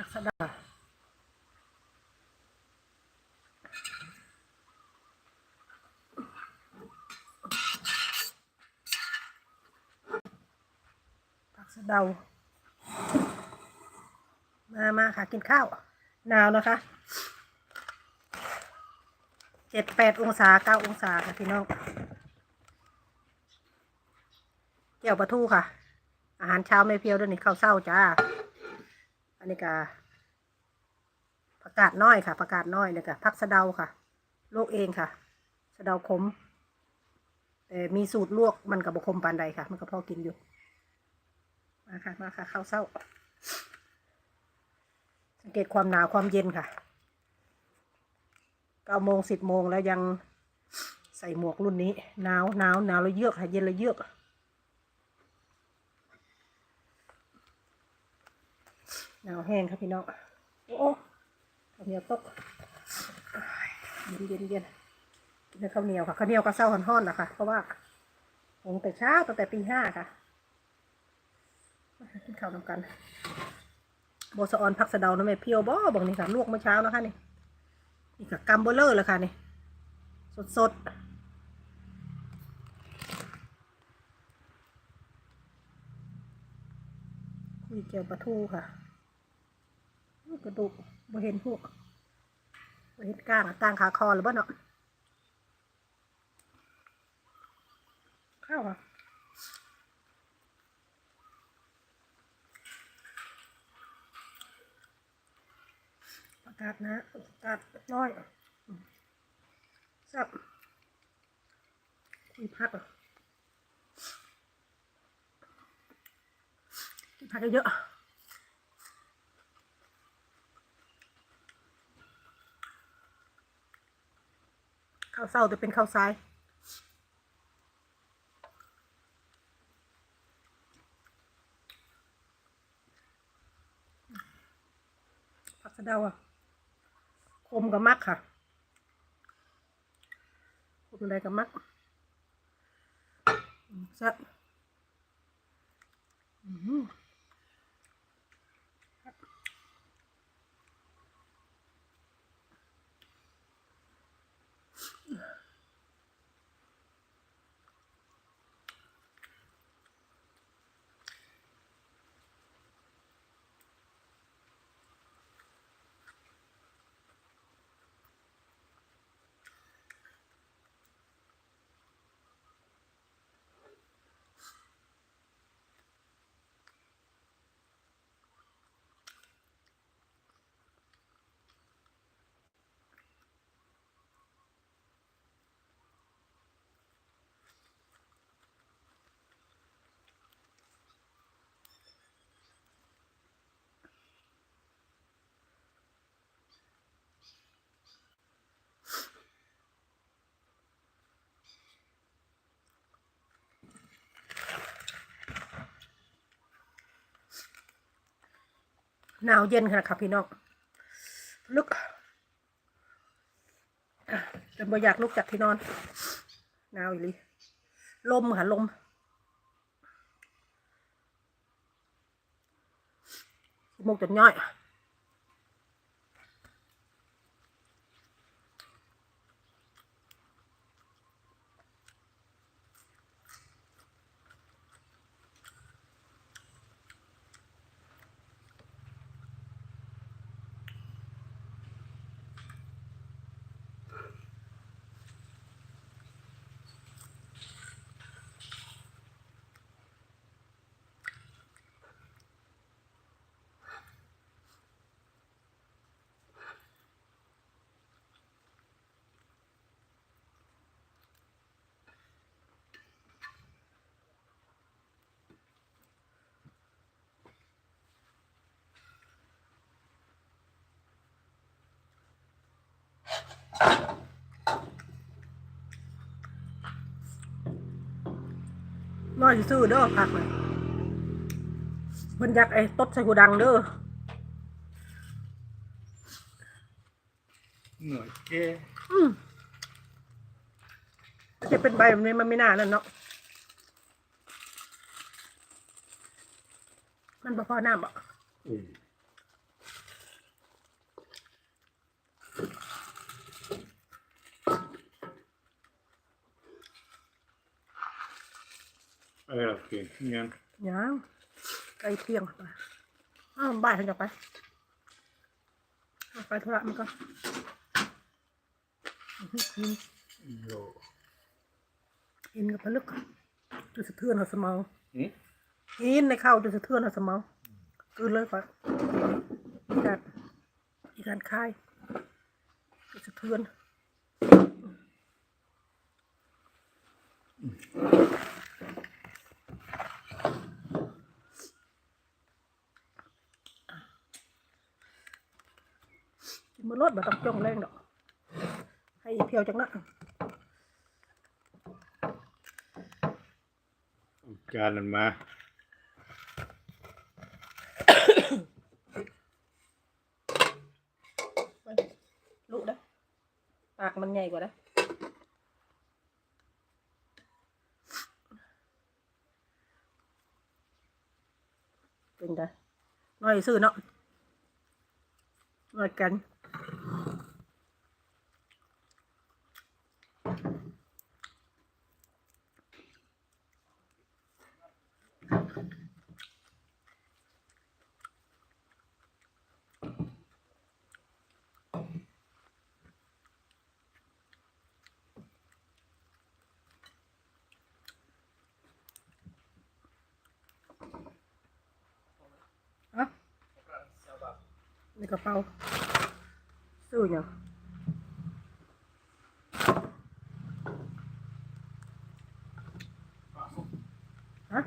ผักสะเดาผักสะเดา มามาค่ะ กินข้าว หนาวนะคะ เจ็ดแปดองศาเก้าองศาค่ะพี่น้องเจียวปลาทูค่ะ อาหารเช้าไม่เพียวด้วยนี่ข้าวเศร้าจ้า อันนี้ก็ผักกาดน้อยค่ะผักกาดน้อยเนี่ยค่ะผักสะเดาค่ะลวกเองค่ะ สะเดาขมแต่มีสูตรลวกมันกับบคมปานใดค่ะ มันก็พอกินอยู่ มาค่ะมาค่ะข้าวเศร้า สังเกตความหนาวความเย็นค่ะเก้าโมงสิบโมงแล้วยังใส่หมวกรุ่นนี้หนาวหนาวหนาวแล้วเยือกค่ะเย็นแล้วเยือก หนาวแห้งครับพี่น้อง โอ้ข้าวเหนียวตกเย็นเย็นเย็นกินข้าวเหนียวค่ะข้าวเหนียวก็เศร้าห่อนๆนะคะเพราะว่าหุงแต่เช้าตั้งแต่ตีห้าค่ะกินข้าวนำกันโบสออนผักสะเดานะแม่เพียวบ่บอกนี่ค่ะลวกเมื่อเช้านะคะนี่นี่ค่ะกัมเบอร์เลอร์เลยค่ะนี่สดสดคุยเจียวปลาทูค่ะ กระดูกบ่เห็นพวกบ่เห็นก้างก้างขาคอหรือบ่เนาะข้าวอะประกาศนะประกาศน้อยสับคุยพักอะกินผักเยอะ ข้าวเศร้าจะเป็นข้าวซ้ายผักสะเดาอะคมกับมักค่ะคมอะไรกับมักแซ่บอืม หนาวเย็นขนาดครับพี่น้องลุกจนบ่อยากลุกจากที่นอนหนาวอีหลีลมค่ะลมโมกจนย่อย น้อยซื่อๆเด้อพักเลยมันอยากไอ้ตดใส่หูดังเด้อหน่วยแกอืมจะเป็นใบแบบนี้มันไม่น่านั่นเนาะมันบ่พอน้ำบ่อืม เก่งยังยังใกล้เที่ยงไปอ้าวบ่ายฉันจะไปเอาไปธุระมันก็อื้อหือกินโยกินกับพลึกจุดสะเทือนหัวสมองหืมกินในข้าวจุดสะเทือนหัวสมองกินเลยก่อนอีการอีการคายจุดสะเทือนกินมาล ดมาต้องจ้องแรงดอก ให้อีเพียวจังนะเอาจานนั้นมาไปลุได้ปากมันใหญ่กว่าได้เป็นไงน้อยซื้อเนาะน้อยกัน กระเป๋าซื้อยังฮะ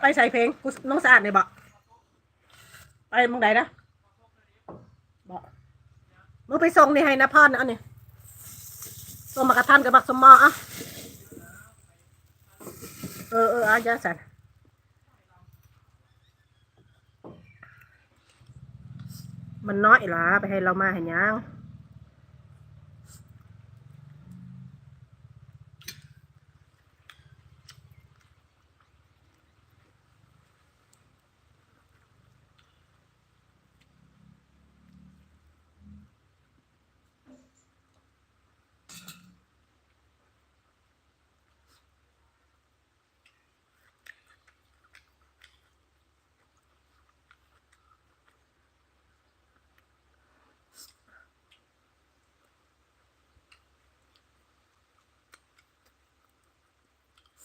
ไปใส่เพลงกูน้องสะอาดเลยบอกไปมึงไหนนะบอกมึงไปส่งนี่ให้นะพ่อนะอันนี้ส่งมากระทันกับบักสมออะเออเอออาจารย์สันมันน้อยหลาไปให้เรามาเห็นยัง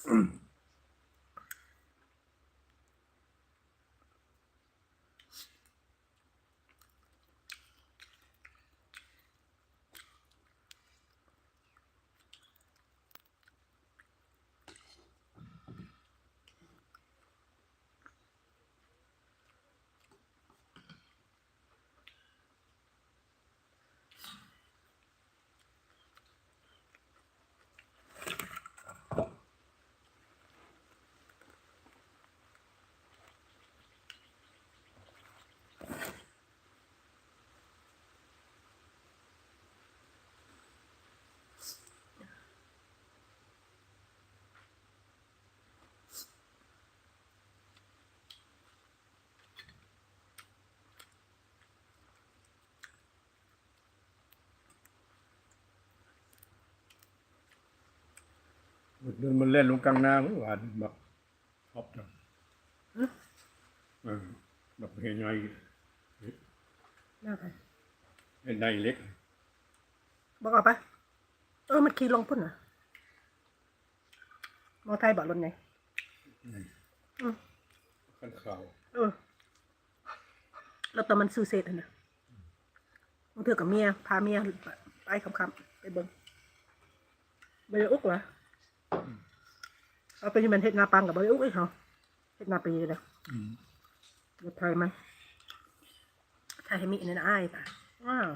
mm เดินมันเล่นลงกลางนาเมื่อวานบักชอบจังเออบักเฮยอยน่าไปเห็นได้เล็ก บอกเอาไป เออ มันขี่ลงพุ่นเหรอมอไทยบอกรถไหนอืมขั้นข่าวเออแล้วตอนมันซื้อเศษอะนะมึงเถือกับเมีย พาเมีย ไปคำๆไปเบิ้งไปเลยอุกเหรอ เอาไปยังมันเฮ็ดนาปังกับบริอุกอีกเหรอเฮ็ดนาปีเลยอืมรถไทยมันไทยให้มีนั่นอ้ายป่ะว้าว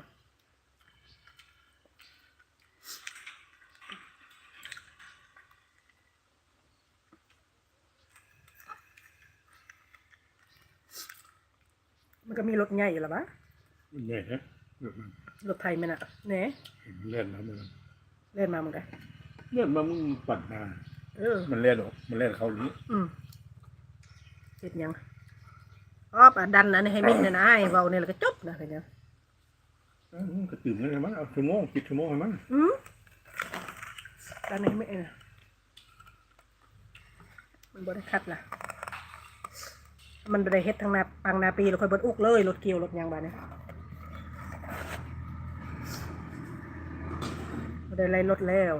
มันก็มีรถใหญ่อยู่แล้วปะมันใหญ่นะเออมันรถไทยมันอะเน่เห็นเล่นแล้วมันเล่นมาเหมือนกัน เล่นมามึงปัดมาเออ มันเล่นหรอกมันเล่นเขาหรือ อืมเห็ดหยังอ๋อปะดันอันนี้ให้มิดนะนะไอ้เบาเนี่ยแล้วก็จบนะอะไรเนี่ยเออมึงก็ตื่นแล้วไงมั้งเอาชั่วโมงปิดชั่วโมงให้มั้งอืมดันให้มิดนะมันบริคัดล่ะ มันบริเฮ็ดทางนาปังนาปีเราค่อยเบดอุกเลยรถเกี่ยวรถหยังบาเนี่ยบ่ได้ไล่รถแล้ว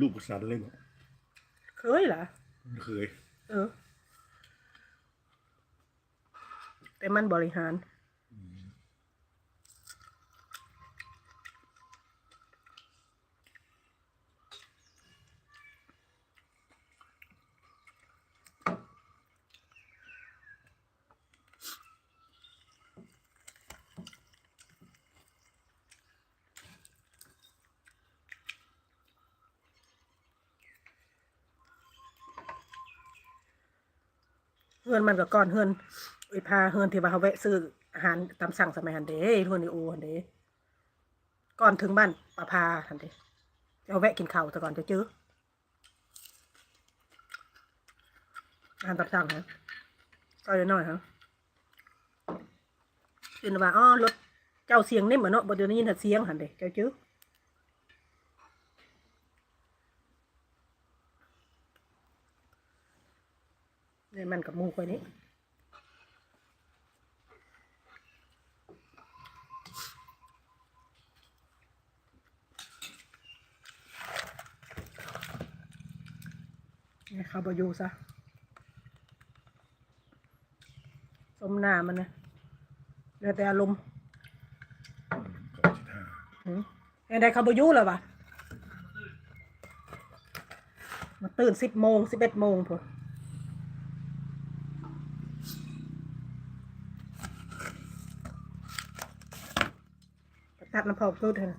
ลูกประสานเลยบอกเคยเหรอมันเคย เออ แต่มันบริหาร ฮือนมันก็ก่อนเฮือนไอ้พาเฮือนที่ว่าเขาแวะซื้ออาหารตามสั่งสมัยหันเด้เฮือนไอโอหันเด้ก่อนถึงบ้านปะพาหันเด้เอาแวะกินข้าวแต่ก่อนจะจื้ออาหารตามสั่งฮะก็เลยน้อยฮะเป็นว่าอ๋อรถเจ้าเสียงนิ่มเหมือนเนาะบ่เดี๋ยวนี้ยินเสียงหันเด้เจ้าจื้อ เนี่ยมันกับหมูคอยนี้ให้เขาบอยู่ซะสมหน้ามันนะเหลือแต่อารมณ์ก่อนสิท่าหืมไอ้ใดเขาบอยู่แล้ววะมาตื่นสิบโมงสิบเอ็ดโมงพอ ตัดน้ำพอพูดเถอะ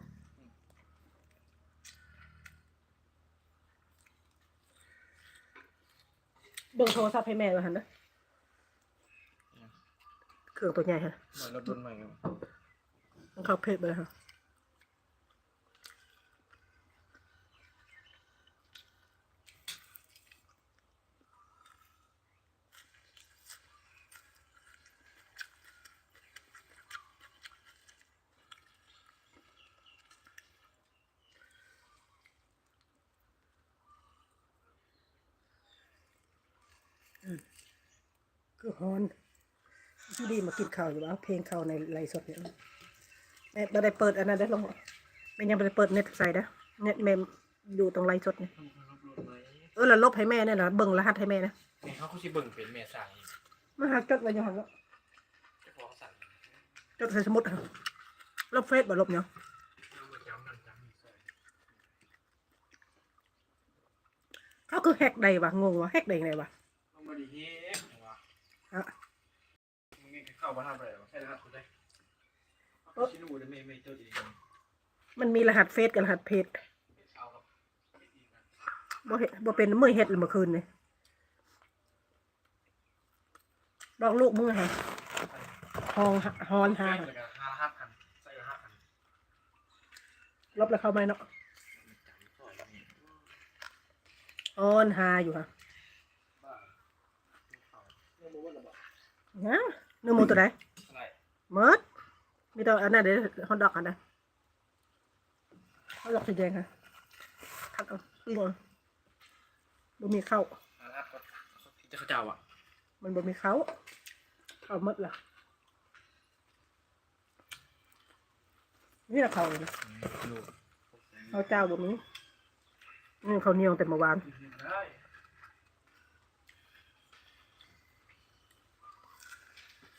เบิ่งโทรศัพท์ให้แม่ด้วยหันนะเครื่องตัวใหญ่ฮะเหมือนรถรุ่นใหม่ครับ มันเข้าเพจไปเลยฮะ ฮอนที่ดีมากินข้าวอยู่ว่าเพลงข้าวในไลฟ์สดเนี่ยแม่ไม่ได้เปิดอันนั้นได้ลงแม่ยังไม่ได้เปิดเน็ตใส่นะเน็ตแม่อยู่ตรงไลฟ์สดเนี่ยรถรุ่นใหม่เออแล้วลบให้แม่เนี่ยนะเบิ่งรหัสให้แม่นะนี่เขาเขาชิเบิ่งเป็นเมษายนมาหาจดไว้ยังหันแล้วเจ้าของสั่งจดใส่สมุดอะลบเฟซบ่ลบเนาะเอามาจำนั่นจำนี่ใส่เขาคือแฮกใดวะงงวะแฮกใดไงวะต้องมาดีเฮะมึงไงเข้ามาทำอะไรวะแค่รหัสกูได้ชินูได้ไม่ไม่เจอดีมันมีรหัสเฟซกับรหัสเพจบ่เห็นบ่เป็นมื่อเฮ็ดเลยเมื่อคืนเนี่ยบอกลูกมึงไงฮองฮอนหาลยกันห้าห้าพันใส่ละห้าพันลบแล้วเข้าไหมเนาะจำต่อนฮาอยู่ค่ะ บ้าเขาไม่รู้ว่าหรอบอก ยังเนื้อหมูตัวไหนอะไรเมิดมีแต่อันนั้นเดี๋ยวฮอตดอกอันนั้นฮอตดอกสีแดงค่ะทักเอาปิ้งเอาบ่มีข้าวห้าห้าก็ที่จะเขาเจ้าอะมันบ่มีข้าวข้าวหมดล่ะนี่ละข้าวเลยนะดูข้าวเจ้าบ่มีนี่ข้าวเหนียวแต่เมื่อวาน ได้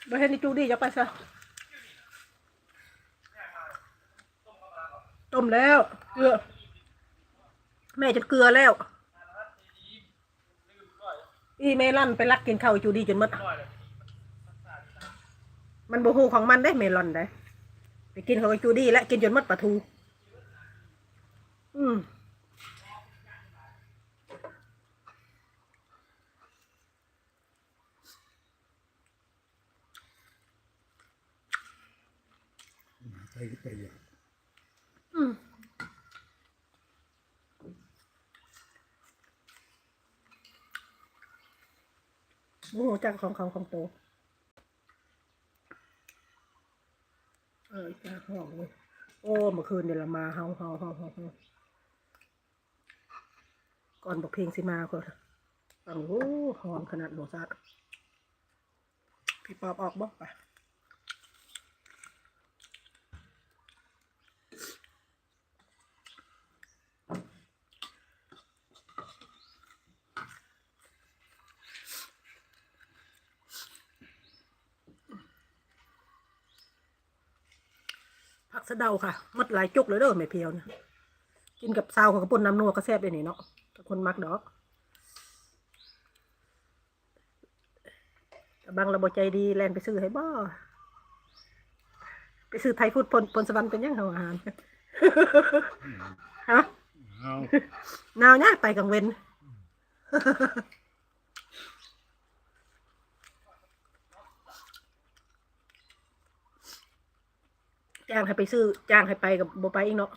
บ่เห็นนี่จูดี้จะไปซะต้มแล้ว เกลือ แม่จะเกลือแล้ว อีเมลอนไปลักกินข้าวจูดีจนหมดมันบูฮูของมันได้เมลอนได้ไปกินของไอ้จูดี้และกินจนหมดปลาทู อืม ไปไปอย่างอืมโอ้โหจังของเขาของโต เออจ้าห้องเลยโอ้เมื่อคืนเดี๋ยวเรามาเฮาเฮาเฮาเฮาก่อนบอกเพลงสิมาคนฟังโอ้หอมขนาดโหซัดพี่ปอบออกบอกปะ สะเดาค่ะหมดหลายจุกเลยเด้อไม่เพียวนะกินกับซาวของกระปุ่นน้ำนัวก็แซ่บเลยนี่เนาะถ้าคนมักดอกแต่บางระบบใจดีแลนไปซื้อให้บ่ไปซื้อไทยฟูดพลพลสวรรค์เป็นยังเขาอาหารฮะเอาหนาวเนี่ยไปกลางเว้น จ้างให้ไปซื้อจ้างให้ไปกับโบไปอีกเนาะ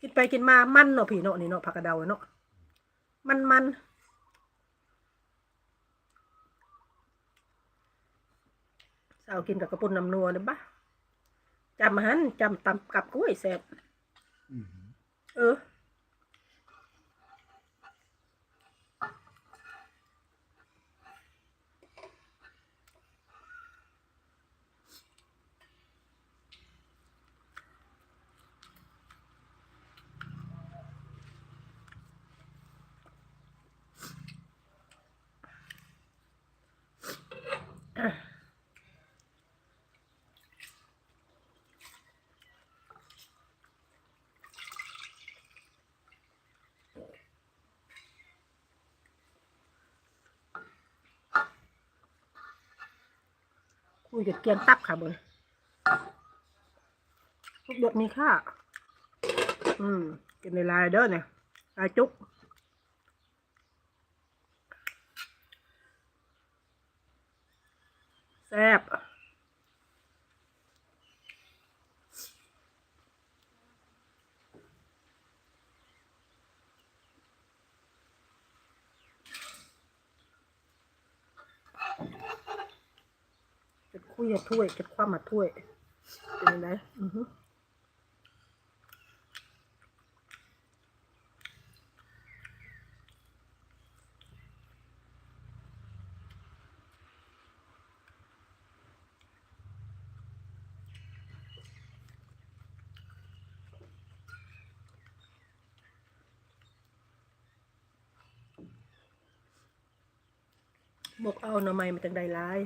กินไปกินมามันเนาะพี่เนาะนี่เนาะผักกระเดาเนาะมันมันสาวกินกับกระปุนน้ำนัวเด้อบ้าจำมาหันจำตำกับกล้วยแซ่บอืมเออ คุยกับเกียงตับค่ะเบอร์ทุกบทมีค่า อืม กินในลายเด้อเนี่ยลายจุก แซ่บ จะคุยกับถ้วยจะคว่ำมาถ้วยเป็นไงอือฮึบอกเอาหน่อไม้มาจากใดหลาย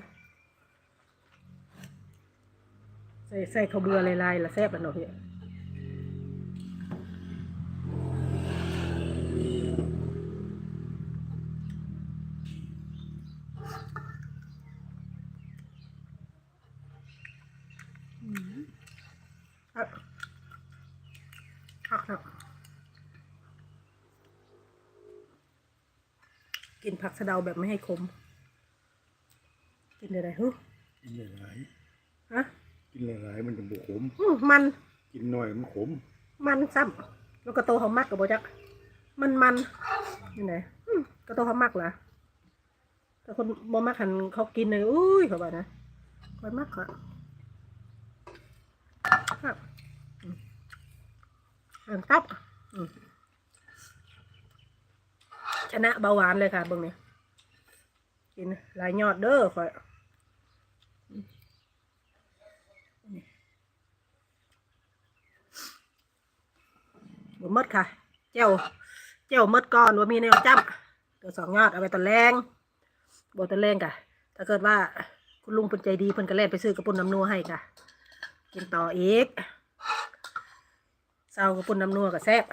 ใส่ใส่ข้าวเบื่อลายๆละแซ่บแล้วเนาะพี่อืมอะพักแล้วกินผักสะเดาแบบไม่ให้ขมกินอะไรฮึ กินหลาย ฮะ ๆกิน หลายๆมันจะบวขมอืมมันกินน้อยมันขมมันซ้ำแล้วก็โตเขามักกับโบจักมันมันนี่ไหนอืมก็โตเขามักเหรอแต่คนบ่มักหันเขากินเลยอุ้ยเขาบอกนะคอยมักค่ะครับอืมเอิ่มครับอืมชนะเบาหวานเลยค่ะเบิ่งนี่กินหลายยอดเด้อคอย บ่มดค่ะ เจ้าเจ้ามดก่อนว่ามีแนวจับตัวสองยอดเอาไปตอนแรงบตอนแรงค่ะ ถ้าเกิดว่าคุณลุงเพิ่นใจดีเพิ่นก็แล่นไปซื้อกระปุนน้ำนัวให้ค่ะ กินต่ออีกเศร้ากับปุ่นน้ำนัวกับแซ่บ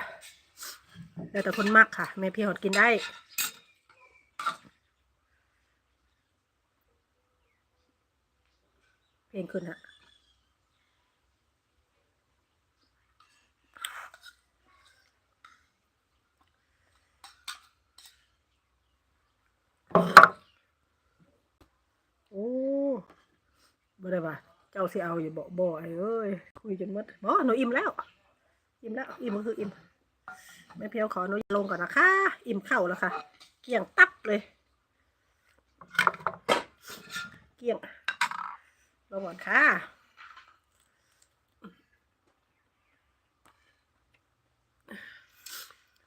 แล้วแต่คนมักค่ะแม่พี่หดกินได้เพลงขึ้นฮะโอ้ บ่ได้ว่าเจ้าสิเอาอยู่บ่บ่อเอ้ยคุยจนมดบ่หนูอิ่มแล้ว อิ่มแล้ว อิ่มก็คืออิ่มแม่เพียวขอหนูลงก่อนนะคะ อิ่มเข้าแล้วค่ะ เกี่ยงตับเลย เกี่ยงลงก่อนค่ะ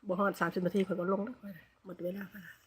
บ่ฮอดสามสิบนาทีคนก็ลงแล้วหมดเวลาค่ะ